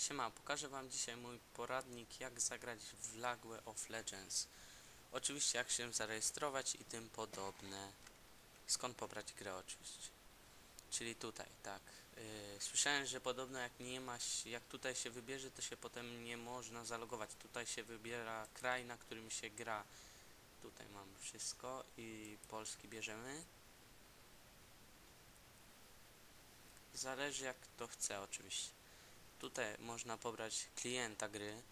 Siema, pokażę wam dzisiaj mój poradnik jak zagrać w Lagwe of Legends. Oczywiście jak się zarejestrować i tym podobne. Skąd pobrać grę oczywiście. Czyli tutaj, tak. Yy, słyszałem, że podobno jak nie ma, jak tutaj się wybierze, to się potem nie można zalogować. Tutaj się wybiera kraj, na którym się gra. Tutaj mamy wszystko i polski bierzemy. Zależy jak kto chce oczywiście. Tutaj można pobrać klienta gry.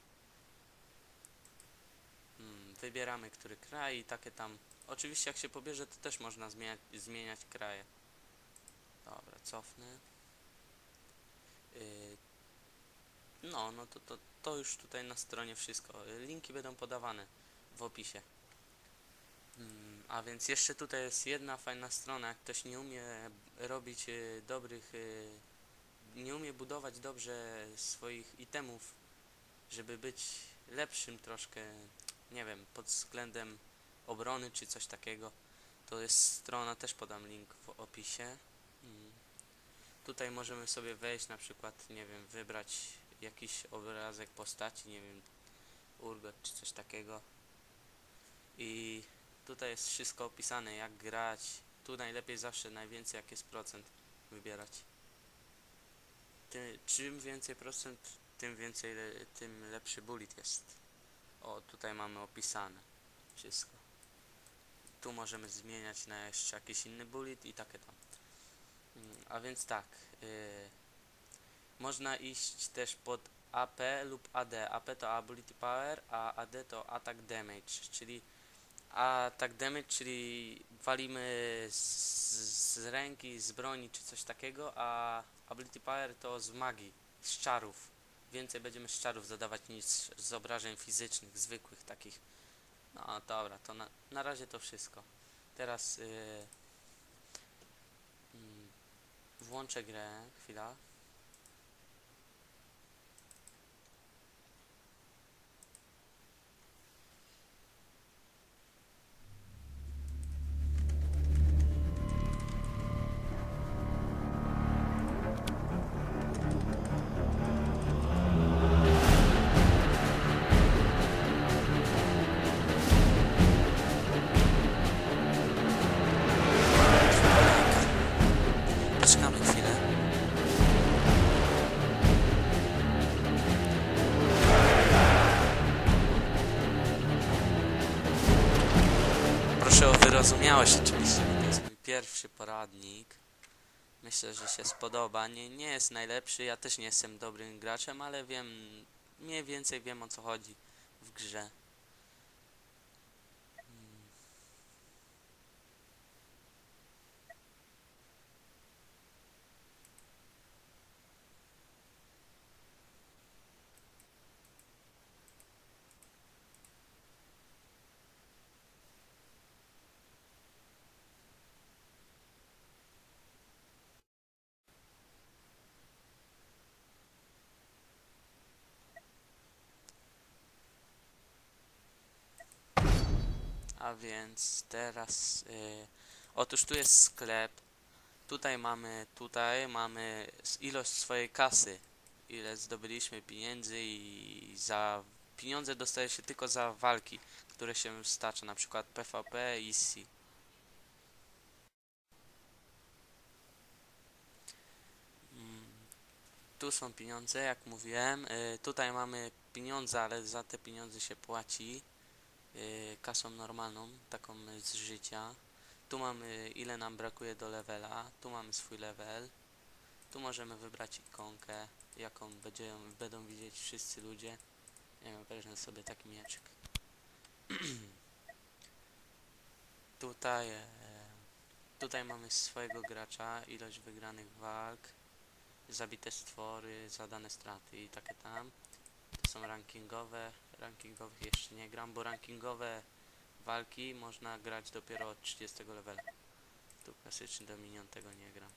Mm, wybieramy który kraj i takie tam. Oczywiście jak się pobierze to też można zmieniać, zmieniać kraje. Dobra, cofnę. Yy, no, no to, to, to już tutaj na stronie wszystko. Yy, Linki będą podawane w opisie. Mm, a więc jeszcze tutaj jest jedna fajna strona. Jak ktoś nie umie robić yy, dobrych nie umie budować dobrze swoich itemów, żeby być lepszym troszkę, nie wiem, pod względem obrony czy coś takiego, to jest strona, też podam link w opisie. Mm. Tutaj możemy sobie wejść, na przykład, nie wiem, wybrać jakiś obrazek postaci, nie wiem, urgot czy coś takiego. I tutaj jest wszystko opisane, jak grać. Tu najlepiej zawsze najwięcej, jak jest procent wybierać ty, czym więcej procent, tym więcej, le, tym lepszy bullet jest. O, tutaj mamy opisane wszystko. Tu możemy zmieniać na jeszcze jakiś inny bullet i takie tam. Mm, A więc tak, yy, można iść też pod AP lub AD. AP to Ability Power, a AD to Attack Damage, czyli Attack Damage, czyli walimy z, z ręki, z broni czy coś takiego, a Ability Power to z magii, z czarów. Więcej będziemy z czarów zadawać niż z obrażeń fizycznych, zwykłych takich. No dobra, to na, na razie to wszystko. Teraz yy, mm, włączę grę, chwila. Proszę o wyrozumiałość oczywiście, to jest mój pierwszy poradnik. Myślę, że się spodoba. Nie, nie jest najlepszy, ja też nie jestem dobrym graczem, ale wiem, mniej więcej wiem o co chodzi w grze. A więc teraz y, otóż tu jest sklep. Tutaj mamy tutaj mamy ilość swojej kasy. Ile zdobyliśmy pieniędzy i za pieniądze dostaje się tylko za walki, które się stacza, na przykład PvP i C. Mm, Tu są pieniądze, jak mówiłem. Y, tutaj mamy pieniądze, ale za te pieniądze się płaci kasą normalną, taką z życia. Tu mamy ile nam brakuje do levela, tu mamy swój level. Tu możemy wybrać ikonkę, jaką będzie, będą widzieć wszyscy ludzie. Nie wiem, wezmę sobie taki mieczyk. tutaj, e, tutaj mamy swojego gracza, ilość wygranych walk, zabite stwory, zadane straty i takie tam. To są rankingowe. Rankingowych jeszcze nie gram, bo rankingowe walki można grać dopiero od 30 levela. Tu klasyczny Dominion tego nie gram.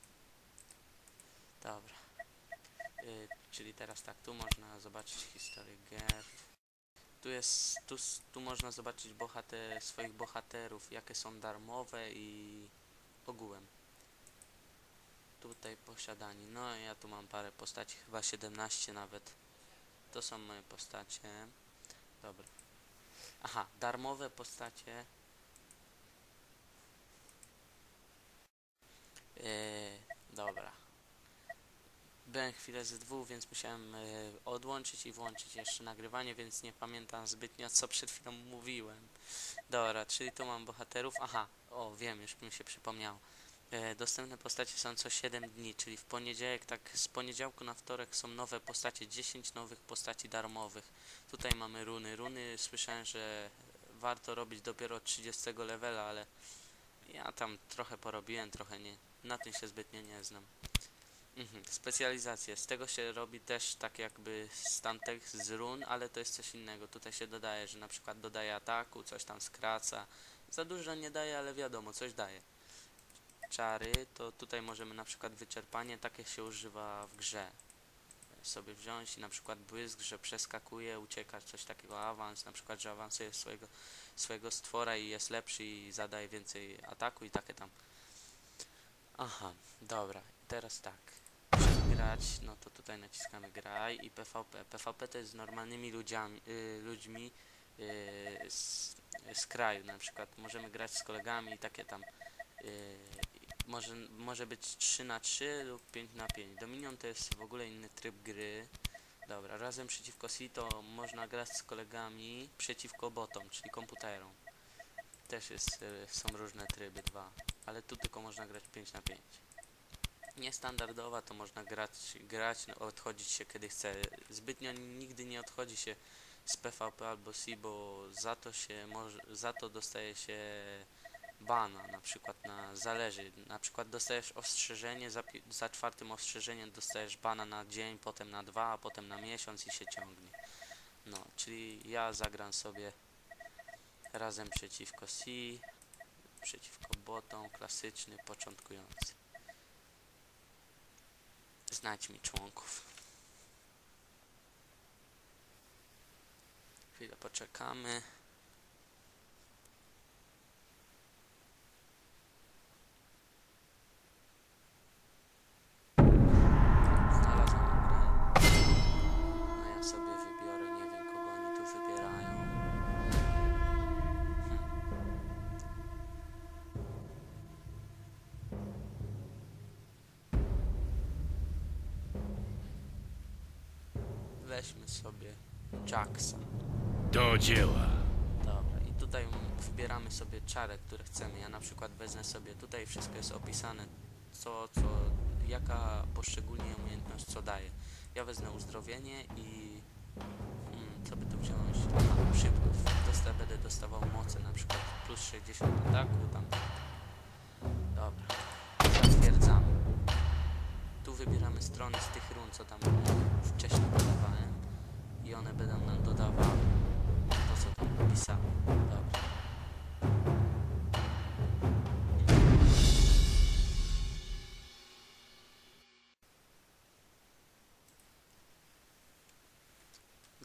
Dobra. Y, czyli teraz tak, tu można zobaczyć historię gier. Tu jest, tu, tu można zobaczyć bohater, swoich bohaterów, jakie są darmowe i ogółem. Tutaj posiadani. No ja tu mam parę postaci, chyba 17 nawet. to są moje postacie. Dobra. Aha, darmowe postacie. Yy, dobra. Byłem chwilę z dwóch, więc musiałem yy, odłączyć i włączyć jeszcze nagrywanie, więc nie pamiętam zbytnio co przed chwilą mówiłem. Dobra, czyli tu mam bohaterów. Aha, o wiem, już mi się przypomniało. E, dostępne postacie są co 7 dni, czyli w poniedziałek, tak z poniedziałku na wtorek są nowe postacie, 10 nowych postaci darmowych. Tutaj mamy runy. Runy słyszałem, że warto robić dopiero od 30 levela, ale ja tam trochę porobiłem, trochę nie. Na tym się zbytnio nie znam. Mhm. Specjalizacje. Z tego się robi też tak jakby tamtych z run, ale to jest coś innego. Tutaj się dodaje, że na przykład dodaje ataku, coś tam skraca. Za dużo nie daje, ale wiadomo, coś daje. Czary, to tutaj możemy na przykład wyczerpanie, takie się używa w grze. Sobie wziąć i na przykład błysk, że przeskakuje, ucieka, coś takiego, awans, na przykład, że awansuje swojego, swojego stwora i jest lepszy i zadaje więcej ataku i takie tam. Aha, dobra, teraz tak. Grać, no to tutaj naciskamy graj i PvP. PvP to jest z normalnymi ludziami, y, ludźmi y, z, z kraju, na przykład możemy grać z kolegami i takie tam. Y, może, może być 3 na 3 lub 5 na 5. Dominion to jest w ogóle inny tryb gry. Dobra, razem przeciwko Sito można grać z kolegami przeciwko botom, czyli komputerom. Też jest, y, są różne tryby, dwa. Ale tu tylko można grać 5 na 5. Niestandardowa to można grać, grać no, odchodzić się kiedy chce. Zbytnio nigdy nie odchodzi się z PvP albo C, bo za to się za to dostaje się bana, na przykład na zależy, na przykład dostajesz ostrzeżenie, za, za czwartym ostrzeżeniem dostajesz bana na dzień, potem na dwa, a potem na miesiąc i się ciągnie. No, czyli ja zagram sobie razem przeciwko C, przeciwko botom, klasyczny, początkujący. Znajdź mi członków. Chwilę poczekamy. Weźmy sobie Jacksa. Do dzieła. Dobra, i tutaj wybieramy sobie czarę, które chcemy. Ja na przykład wezmę sobie, tutaj wszystko jest opisane, co, co, jaka poszczególnie umiejętność co daje. Ja wezmę uzdrowienie i hmm, co by tu wziąć? Przypływ. Dosta, będę dostawał moce, na przykład plus 60 ataku, tam. Dobra, zatwierdzamy. Tu wybieramy strony z tych run, co tam wcześniej tam napisałem.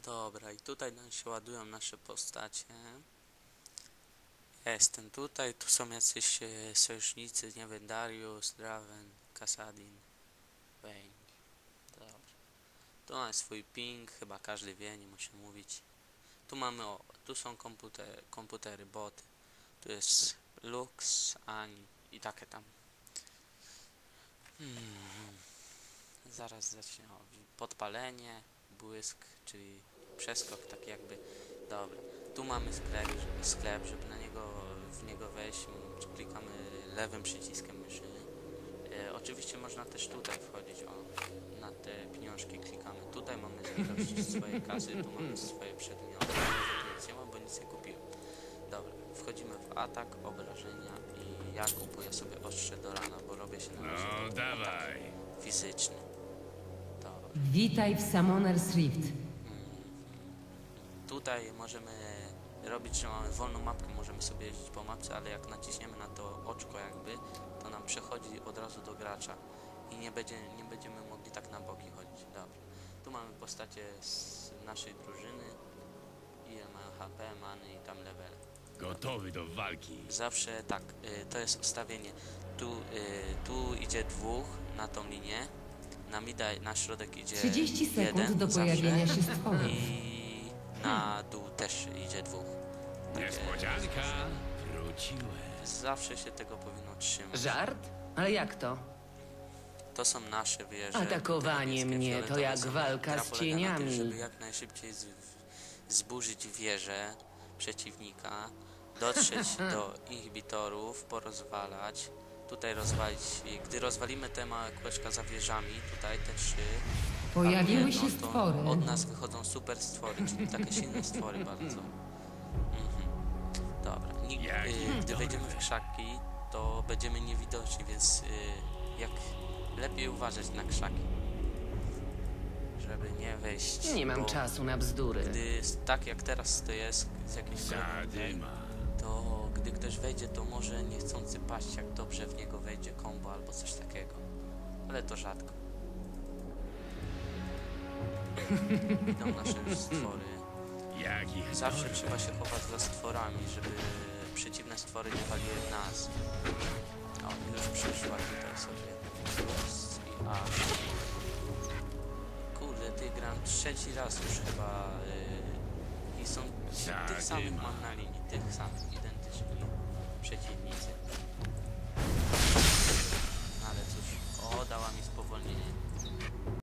Dobra. I tutaj nam się ładują nasze postacie. Jestem tutaj, tu są jacyś e, sojusznicy, nie wiem, Darius, Draven, Kasadin, Wayne. Dobra. Tu mamy swój ping, chyba każdy wie, nie muszę mówić. Tu mamy, o, tu są komputer, komputery, boty. Tu jest Lux, Ani i takie tam. Hmm. Zaraz zacznie o, podpalenie, błysk, czyli przeskok taki jakby. Dobra. Tu mamy sklep, żeby, sklep, żeby na niego w niego wejść, klikamy lewym przyciskiem myszy. E, oczywiście można też tutaj wchodzić, o, na te pieniążki klikamy. Tutaj mamy ilość swojej kasy, tu mamy swoje przedmioty. Nic nie kupiłem. Dobra, wchodzimy w atak, obrażenia i ja kupuję sobie ostrze do rana, bo robię się na razie No dawaj. fizyczny. Dobra. Witaj w Summoner's Rift. Tutaj możemy robić, że mamy wolną mapkę, możemy sobie jeździć po mapce, ale jak naciśniemy na to oczko jakby, to nam przechodzi od razu do gracza i nie, będzie, nie będziemy mogli tak na boki chodzić. Dobra. Tu mamy postacie z naszej drużyny, ile mają HP, many i tam level. Gotowy do walki. Zawsze tak, y, to jest ustawienie. Tu, y, tu idzie dwóch na tą linię, Na mida, na środek idzie 30 sekund jeden do zawsze pojawienia się stworów. I na dół też idzie dwóch. Niespodzianka. Wróciłem. Zawsze się tego powinno trzymać. Żart? Ale jak to? To są nasze wieże. Atakowanie te niebieskie, mnie to fioletowe jak są- walka gra z polega na tym, cieniami. żeby jak najszybciej z, zburzyć wieżę przeciwnika, dotrzeć do inhibitorów, porozwalać. Tutaj rozwalić, gdy rozwalimy te małe kółeczka za wieżami, tutaj te trzy, Pojawiły się jedno, to stwory. Od nas wychodzą super stwory, czyli takie silne stwory bardzo. Mhm. Dobra, Nig- y, gdy wejdziemy w krzaki, to będziemy niewidoczni, więc y, jak lepiej uważać na krzaki. Żeby nie wejść. Nie mam bo czasu na bzdury. Gdy tak jak teraz to jest z jakimś kolegą, Zadyma. to gdy ktoś wejdzie, to może niechcący paść, jak dobrze w niego wejdzie kombo albo coś takiego. Ale to rzadko. Idą nasze już stwory. Zawsze trzeba się chować za stworami, żeby przeciwne stwory nie waliły w nas. O, już przyszła tutaj sobie. Plus i A kurde, ty gram trzeci raz już chyba yy, i są tych samych mam na linii, tych samych, identyczni przeciwnicy.